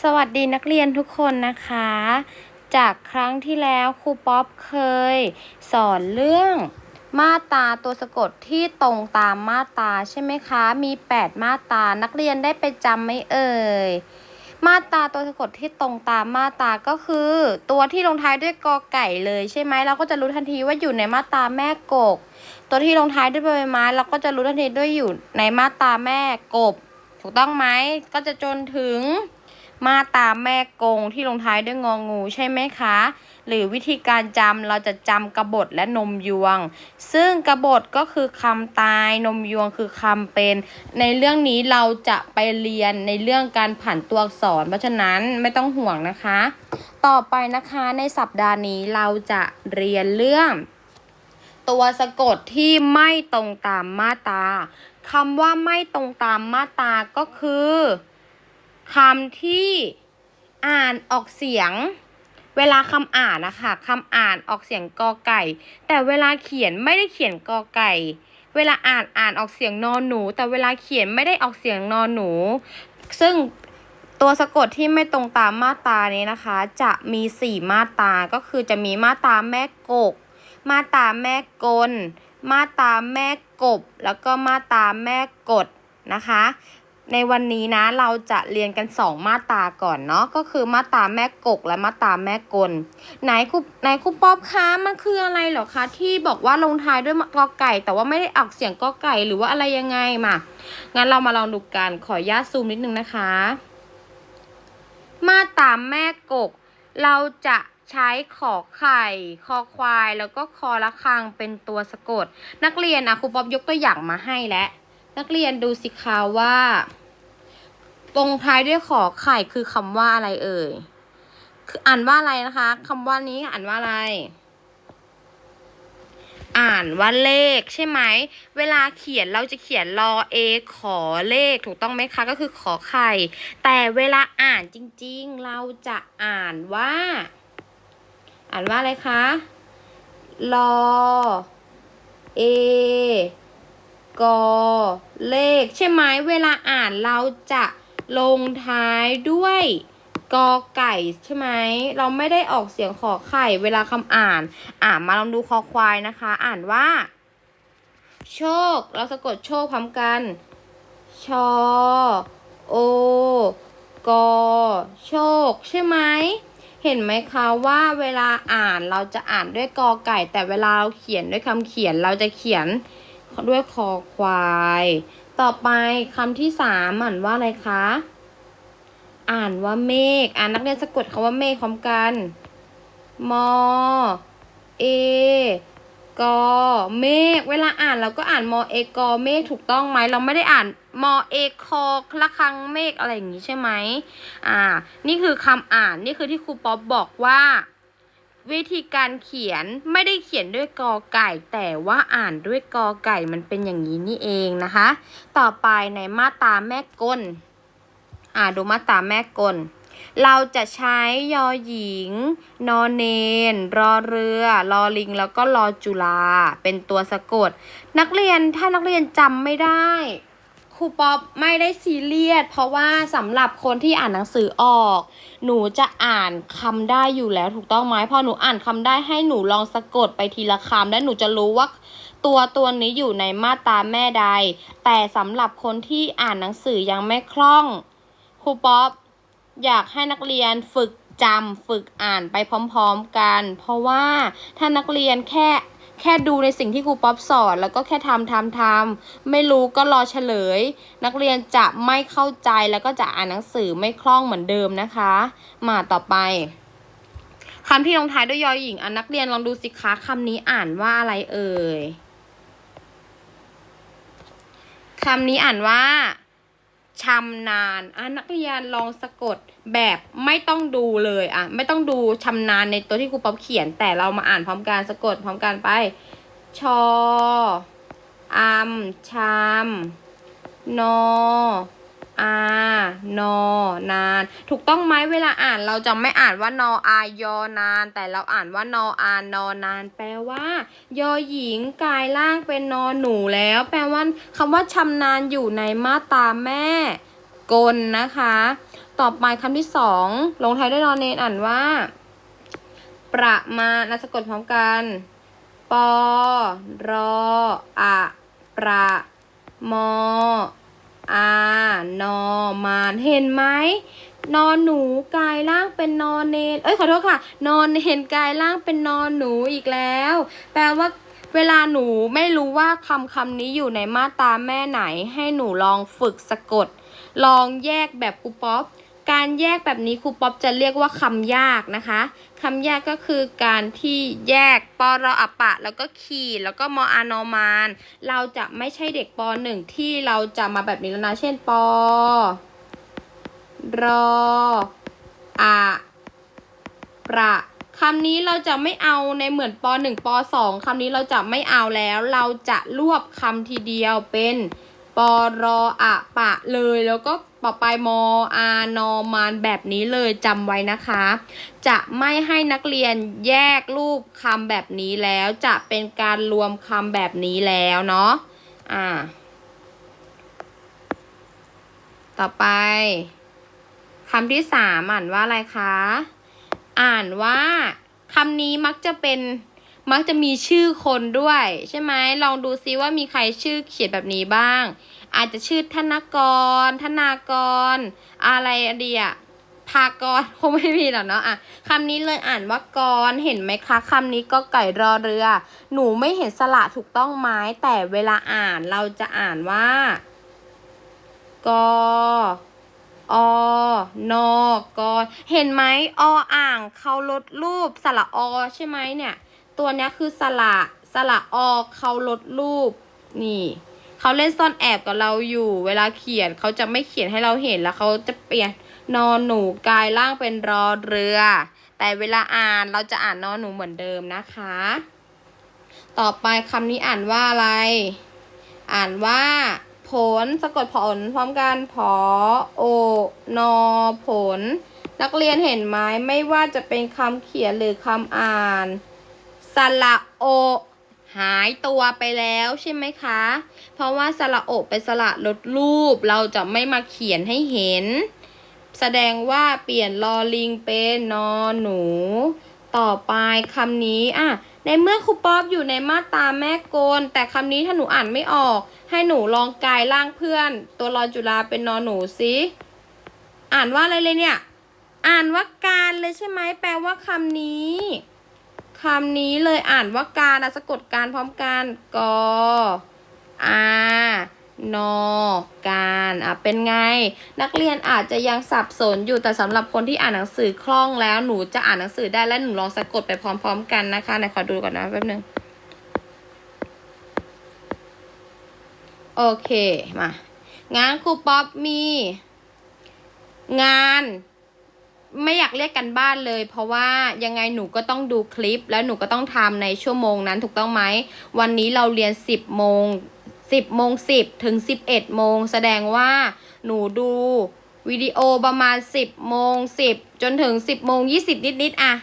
สวัสดีนักเรียนทุกคนนะคะ จากครั้งที่แล้วครูป๊อปเคย สอนเรื่องมาตาตัวสะกดที่ตรงตามมาตาใช่ไหมคะ มี 8 มาตานักเรียนได้ไปจำไหมเอ่ย มาตาตัวสะกดที่ตรงตามมาตาก็คือ ตัวที่ลงท้ายด้วยกอไก่เลยใช่ไหมเราก็จะรู้ทันทีว่าอยู่ในมาตาแม่กกตัวที่ลงท้ายด้วยใบไม้เราก็จะรู้ทันทีด้วยอยู่ในมาตาแม่กบ ถูกต้องไหมก็จะจนถึง มาตราแม่กงที่ลงท้ายด้วยงองูใช่ไหมคะ หรือวิธีการจำเราจะจำกบฏและนมยวง ซึ่งกบฏก็คือคำตายนมยวงคือคำเป็น ในเรื่องนี้เราจะไปเรียนในเรื่องการผันตัวอักษร เพราะฉะนั้นไม่ต้องห่วงนะคะ ต่อไปนะคะในสัปดาห์นี้เราจะเรียนเรื่อง ตัวสะกดที่ไม่ตรงตามมาตราคำว่าไม่ตรงตามมาตราก็คือ คำที่อ่านออกเสียง เวลาคำอ่านนะคะคำอ่านออกเสียงกอไก่ แต่เวลาเขียนไม่ได้เขียนกอไก่ เวลาอ่านอ่านออกเสียงนอนหนู แต่เวลาเขียนไม่ได้ออกเสียงนอนหนู ซึ่งตัวสะกดที่ไม่ตรงตามมาตานี้นะคะ จะมีสี่มาตาก็คือจะมีมาตาแม่กก มาตาแม่กล มาตาแม่กบ แล้วก็มาตาแม่กดนะคะ ในวันนี้นะเราจะเรียนกัน 2 มาตราก่อนเนาะก็คือมาตราแม่กกและมาตราแม่กลไหนครูไหนครูป๊อบคะมันคืออะไรหรอคะที่บอกว่าลงท้ายด้วยกอไก่ แต่ว่าไม่ได้ออกเสียงกอไก่หรือว่าอะไรยังไงมางั้นเรามาลองดูกันขออนุญาตซูมนิดนึงนะคะ มาตราแม่กก เราจะใช้ขอไข่คอควายแล้วก็คอละคังเป็นตัวสะกด นักเรียนนะครูป๊อบยกตัวอย่างมาให้แล้ว นักเรียนดูสิคะว่า ตรงท้ายด้วยขอไข่คือคำว่าอะไรเอ่ยคืออ่านว่าอะไรนะคะคำว่านี้อ่านว่าอะไร อ่านว่าเลขใช่ไหม เวลาเขียนเราจะเขียนรอเอขอเลขถูกต้องไหมคะก็คือขอไข่ แต่เวลาอ่านจริงๆ เราจะอ่านว่า อ่านว่าอะไรคะรอเอ กอเลข ใช่ไหมเวลาอ่านเราจะลงท้ายด้วยกอไก่ใช่ไหม เราไม่ได้ออกเสียงขอไข่ เวลาคำอ่าน อ่านมาลองดูคอควายนะคะ อ่านว่า โชค เราสะกดโชคพร้อมกัน ชอ โอ กอ โชค ใช่ไหม เห็นไหมคะว่าเวลาอ่านเราจะอ่านด้วยกอไก่ แต่เวลาเราเขียนด้วยคำเขียนเราจะเขียน ด้วยคอควาย ต่อไปคำที่สามอ่านว่าอะไรคะ อ่านว่าเมฆ อ่านนักเรียนสะกดคำว่าเมฆพร้อมกัน มอ เอกอเมฆ เวลาอ่านเราก็อ่านมอเอกอเมฆถูกต้องไหม เราไม่ได้อ่านมอเอคอละคังเมฆอะไรอย่างนี้ใช่ไหม อ่า นี่คือคำอ่าน นี่คือที่ครูป๊อปบอกว่า วิธีการเขียนไม่ได้เขียนด้วยกอไก่ แต่ว่าอ่านด้วยกอไก่มันเป็นอย่างนี้นี่เองนะคะ ต่อไปในมาตราแม่กลอ่าดูมาตราแม่กล เราจะใช้ยอหญิง นอเนน รอเรือ รอลิง แล้วก็รอจุลา เป็นตัวสะกด นักเรียนถ้านักเรียนจำไม่ได้ รูป๊อปไม่ได้ซีเรียสเพราะว่าสำหรับคนที่อ่านหนังสือออก หนูจะอ่านคำได้อยู่แล้วถูกต้องไหมพอหนูอ่านคำได้ให้หนูลองสะกดไปทีละคำและหนูจะรู้ว่าตัวตัวนี้อยู่ในมาตราแม่ใด แต่สำหรับคนที่อ่านหนังสือยังไม่คล่องครูป๊อปอยากให้นักเรียนฝึกจำฝึกอ่านไปพร้อม ๆกัน เพราะว่าถ้านักเรียนแค่ แค่ดูในสิ่งที่ครูป๊อปสอน แล้วก็แค่ทำทำทำไม่รู้ก็รอเฉลย นักเรียนจะไม่เข้าใจแล้วก็จะอ่านหนังสือไม่คล่องเหมือนเดิมนะคะ มาต่อไปคำที่ลงท้ายด้วยยอหญิงอะนักเรียนลองดูสิคะคำนี้อ่านว่าอะไรเอ่ยคำนี้อ่านว่า ชำนาญอะนักเรียนลองสะกดแบบไม่ต้องดูเลยอะไม่ต้องดูชำนาญในตัวที่ครูป๊อปเขียน แต่เรามาอ่านพร้อมกันสะกดพร้อมกันไป ชออัมชามนอ อานอนาน ถูกต้องไหมเวลาอ่านเราจะไม่อ่านว่านออายอนาน แต่เราอ่านว่านออานอนาน แปลว่า ยอหญิงกายร่างเป็นนอหนูแล้ว แปลว่าคำว่าชำนาญอยู่ในมาตาแม่ กลนะคะ ต่อไปคำที่สองลงท้ายด้วยนอนเนนอ่านว่า ประมาณนะสะกดพร้อมกัน ปอรออะประมอ อานอมานเห็นไหมนอนหนูกลายร่างเป็นนอนเนนเอ้ยขอโทษค่ะ นอนเนนกลายร่างเป็นนอนหนูอีกแล้ว แปลว่าเวลาหนูไม่รู้ว่าคำคำนี้อยู่ในมาตราแม่ไหน ให้หนูลองฝึกสะกด ลองแยกแบบครูป๊อป การแยกแบบนี้ครูป๊อปจะเรียกว่าคำยากนะคะ คำแยกก็คือการที่แยกปอรออปะ แล้วก็ขีดแล้วก็มออานอมาน เราจะไม่ใช่เด็กปหนึ่งที่เราจะมาแบบนี้แล้วนะเช่นปอรออะประคำนี้เราจะไม่เอาในเหมือนปหนึ่งปสองคำนี้เราจะไม่เอาแล้ว เราจะรวบคำทีเดียวเป็น ปรออะปะเลยแล้วก็ต่อไปมออานอมานแบบนี้เลยจำไว้นะคะ จะไม่ให้นักเรียนแยกรูปคำแบบนี้แล้วจะเป็นการรวมคำแบบนี้แล้วเนาะอ่า ต่อไปคำที่สามอ่านว่าอะไรคะ อ่านว่าคำนี้มักจะเป็น มักจะมีชื่อคนด้วย ใช่ไหมลองดูซิว่ามีใครชื่อเขียนแบบนี้บ้าง อาจจะชื่อธนกร ธนากร อะไรอะดีอะภากรคงไม่มีหรอกเนาะอะคำนี้เลยอ่านว่ากรเห็นไหมคะคำนี้ก็ไก่รอเรือ หนูไม่เห็นสระถูกต้องไหมแต่เวลาอ่านเราจะอ่านว่ากอนอกอเห็นไหมออ่างเขาลดรูปสระอใช่ไหมเนี่ย ตัวนี้คือสระสระออกเขาลดรูป นี่เขาเล่นซ่อนแอบกับเราอยู่ เวลาเขียนเขาจะไม่เขียนให้เราเห็นแล้วเขาจะเปลี่ยนนอนหนูกลายร่างเป็นรอเรือ แต่เวลาอ่านเราจะอ่านนอนหนูเหมือนเดิมนะคะ ต่อไปคำนี้อ่านว่าอะไร อ่านว่า ผลสะกดผลพร้อมกันผอโอนอผล นักเรียนเห็นไหมไม่ว่าจะเป็นคำเขียนหรือคำอ่าน สระโอ หายตัวไปแล้วใช่ไหมคะ เพราะว่าสระโอเป็นสระลดรูป เราจะไม่มาเขียนให้เห็น แสดงว่าเปลี่ยนลอลิงเป็นนอหนู ต่อไปคำนี้อะในเมื่อครูป๊อบอยู่ในมาตราแม่กล แต่คำนี้ถ้าหนูอ่านไม่ออก ให้หนูลองกายร่างเพื่อน ตัวรอจุฬาเป็นนอหนูสิอ่านว่าอะไรเลยเนี่ย อ่านว่าการเลยใช่ไหมแปลว่าคำนี้ คำนี้เลยอ่านว่าการอะสะกดการพร้อมกันกออานอการอะเป็นไง นักเรียนอาจจะยังสับสนอยู่แต่สำหรับคนที่อ่านหนังสือคล่องแล้วหนูจะอ่านหนังสือได้และหนูลองสะกดไปพร้อม ๆ กันนะคะไหนขอดูก่อนนะแป๊บนึงโอเคมา งานครูป๊อปมี งาน ไม่อยากเรียกกันบ้านเลย เพราะว่ายังไงหนูก็ต้องดูคลิป แล้วหนูก็ต้องทำในชั่วโมงนั้นถูกต้องไหม วันนี้เราเรียน 10โมง10โมง10 ถึง 11โมงแสดงว่าหนูดูวิดีโอประมาณ 10โมง10 จนถึง 10โมง20 นิดๆอะ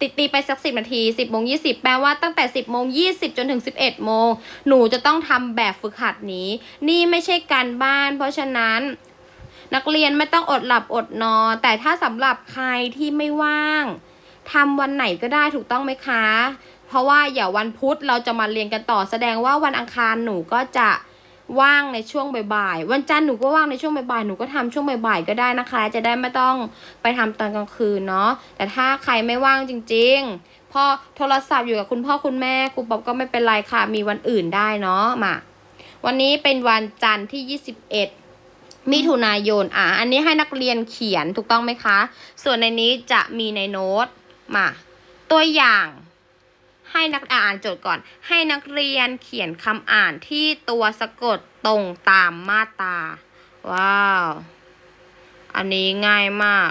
ติดตีไปสัก 10 นาที 10โมง20 แปลว่าตั้งแต่ 10โมง20 จนถึง 11โมงหนูจะต้องทำแบบฝึกหัดนี้ นี่ไม่ใช่การบ้าน เพราะฉะนั้น นักเรียนไม่ต้องอดหลับอดนอน แต่ถ้าสำหรับใครที่ไม่ว่างทำวันไหนก็ได้ถูกต้องไหมคะ เพราะว่าอย่าวันพุธเราจะมาเรียนกันต่อ แสดงว่าวันอังคารหนูก็จะว่างในช่วงบ่ายๆ วันจันทร์หนูก็ว่างในช่วงบ่ายๆ หนูก็ทำช่วงบ่ายๆ ก็ได้นะคะ จะได้ไม่ต้องไปทำตอนกลางคืนเนาะ แต่ถ้าใครไม่ว่างจริงๆ พอโทรศัพท์อยู่กับคุณพ่อคุณแม่ครูป๊อบก็ไม่เป็นไรค่ะ มีวันอื่นได้เนาะ มา วันนี้เป็นวันจันทร์ที่ 21 มิถุนายน อะ อันนี้ให้นักเรียนเขียนถูกต้องไหมคะ ส่วนในนี้จะมีในโน้ต มา ตัวอย่างให้นักอ่านโจทย์ก่อน ให้นักเรียนเขียนคำอ่านที่ตัวสะกดตรงตามมาตรา ว้าว อันนี้ง่ายมาก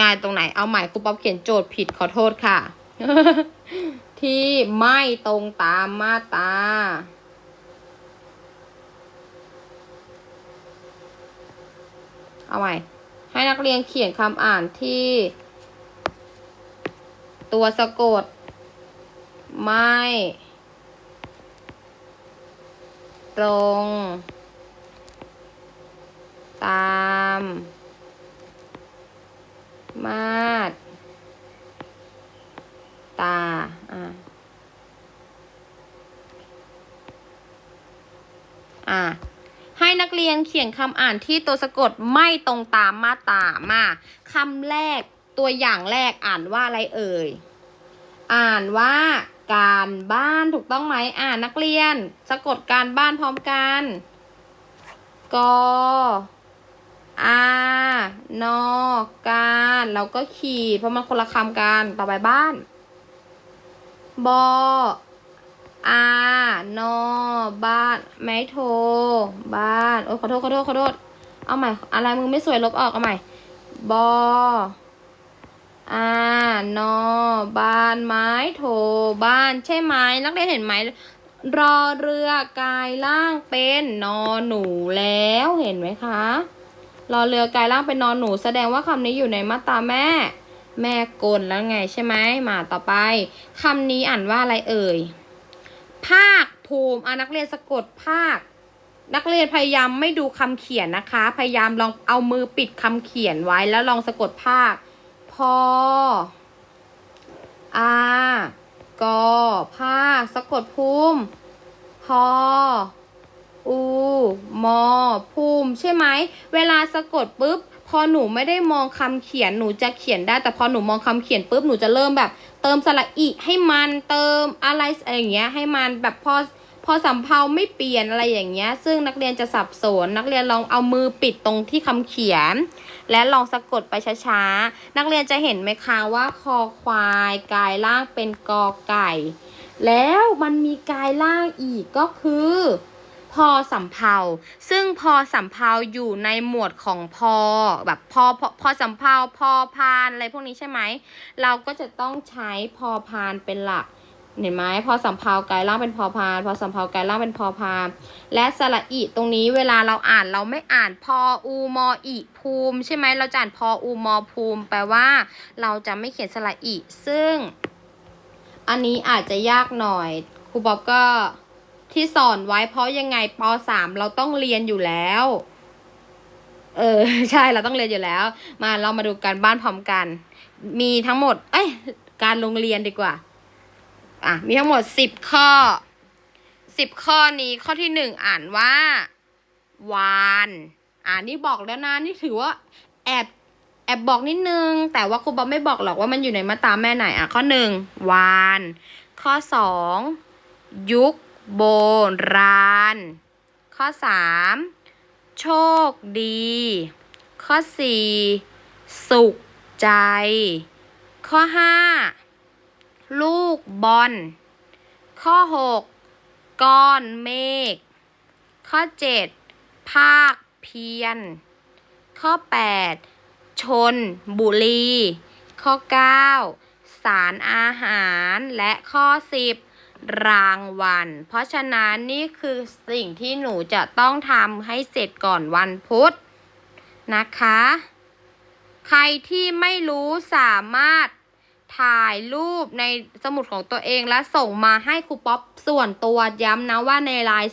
ง่ายตรงไหน เอาใหม่ครูป๊อบเขียนโจทย์ผิดขอโทษค่ะ ที่ไม่ตรงตามมาตรา เอาใหม่ ให้นักเรียนเขียนคำอ่านที่ ตัวสะกด ไม่ ตรง ตาม มาดตา อ่าอ่า ให้นักเรียนเขียนคำอ่านที่ตัวสะกดไม่ตรงตามมาตรามาคำแรกตัวอย่างแรกอ่านว่าอะไรเอ่ย อ่านว่าการบ้านถูกต้องไหมอ่านนักเรียน สะกดการบ้านพร้อมกันกอานอการแล้วก็ขีดเพราะมันคนละคำกันต่อไปบ้านบอ อานอบ้านไม้โท บ้าน โอ้ยขอโทษขอโทษขอโทษ เอาใหม่ อะไรมึงไม่สวยลบออกเอาใหม่ บออานอบ้านไม้โท บ้านใช่ไหมนักเรียนเห็นไหมรอเรือกายล่างเป็นนอหนูแล้วเห็นไหมคะ รอเรือกายล่างเป็นนอหนู แสดงว่าคำนี้อยู่ในมาตราแม่ แม่กลแล้วไงใช่ไหมมาต่อไปคำนี้อ่านว่าอะไรเอ่ย ภาคภูมิอะนักเรียนสะกดภาค นักเรียนพยายามไม่ดูคำเขียนนะคะ พยายามลองเอามือปิดคำเขียนไว้แล้วลองสะกดภาค พออากอภาคสะกดภูมิพออูมอภูมิใช่ไหม เวลาสะกดปุ๊บ พอหนูไม่ได้มองคำเขียนหนูจะเขียนได้ แต่พอหนูมองคำเขียนปุ๊บหนูจะเริ่มแบบ เติมสระอีให้มันเติมอะไรอะไรอย่างเงี้ย ให้มันแบบพอพอสำเพาไม่เปลี่ยนอะไรอย่างเงี้ย ซึ่งนักเรียนจะสับสน นักเรียนลองเอามือปิดตรงที่คำเขียน และลองสะกดไปช้าๆ นักเรียนจะเห็นไหมคะว่าคอควายกายล่างเป็นกอไก่ แล้วมันมีกายล่างอีกก็คือ พอสำเพาซึ่งพอสำเพาอยู่ในหมวดของพอแบบพอพอพอสำเพาพอพานอะไรพวกนี้ใช่ไหม เราก็จะต้องใช้พอพานเป็นหลัก เห็นไหมพอสำเพากลายล่างเป็นพอพาน พอสำเพากลายล่างเป็นพอพาน และสระอีตรงนี้เวลาเราอ่านเราไม่อ่านพออูมออีภูมิ ใช่ไหมเราจะอ่านพออูมอภูมิ แปลว่า เราจะไม่เขียนสระอีซึ่ง อันนี้อาจจะยากหน่อยครูบ๊อบก็ ที่สอนไว้เพราะยังไงปสามเราต้องเรียนอยู่แล้ว เออ ใช่เราต้องเรียนอยู่แล้ว มาเรามาดูการบ้านพร้อมกัน มีทั้งหมด เอ้ย การโรงเรียนดีกว่า อะ มีทั้งหมดสิบข้อสิบข้อนี้ข้อที่หนึ่งอ่านว่า วาน อ่านี่บอกแล้วนะนี่ถือว่าแอบแอบบอกนิดนึง แต่ว่าครูบอบไม่บอกหรอกว่ามันอยู่ในมาตราแม่ไหนอะข้อหนึ่งวาน ข้อสองยุค โบราณ ข้อสามโชคดี ข้อสี่สุขใจ ข้อห้าลูกบอล ข้อหกก้อนเมฆ ข้อเจ็ดภาคเพียรข้อแปดชนบุรี ข้อเก้าสารอาหารและข้อสิบ รางวัล เพราะฉะนั้นนี่คือสิ่งที่หนูจะต้องทำให้เสร็จก่อนวันพุธนะคะ ใครที่ไม่รู้สามารถถ่ายรูปในสมุดของตัวเองและส่งมาให้ครูป๊อปส่วนตัวย้ำนะว่าในไลน์